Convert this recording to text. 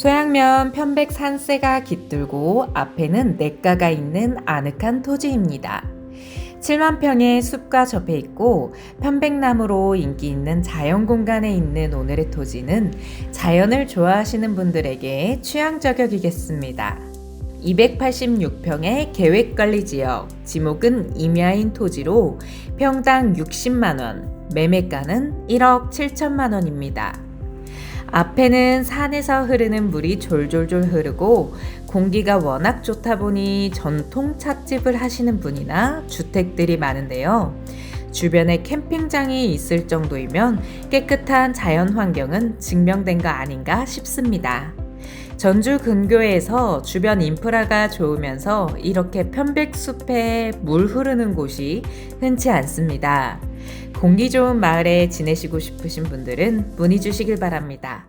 소양면 편백 산세가 깃들고 앞에는 냇가가 있는 아늑한 토지입니다. 7만 평의 숲과 접해 있고 편백나무로 인기 있는 자연 공간에 있는 오늘의 토지는 자연을 좋아하시는 분들에게 취향 저격이겠습니다. 286평의 계획관리 지역, 지목은 임야인 토지로 평당 60만원, 매매가는 1억 7천만원입니다. 앞에는 산에서 흐르는 물이 졸졸졸 흐르고 공기가 워낙 좋다 보니 전통 찻집을 하시는 분이나 주택들이 많은데요. 주변에 캠핑장이 있을 정도이면 깨끗한 자연 환경은 증명된 거 아닌가 싶습니다. 전주 근교에서 주변 인프라가 좋으면서 이렇게 편백숲에 물 흐르는 곳이 흔치 않습니다. 공기 좋은 마을에 지내시고 싶으신 분들은 문의 주시길 바랍니다.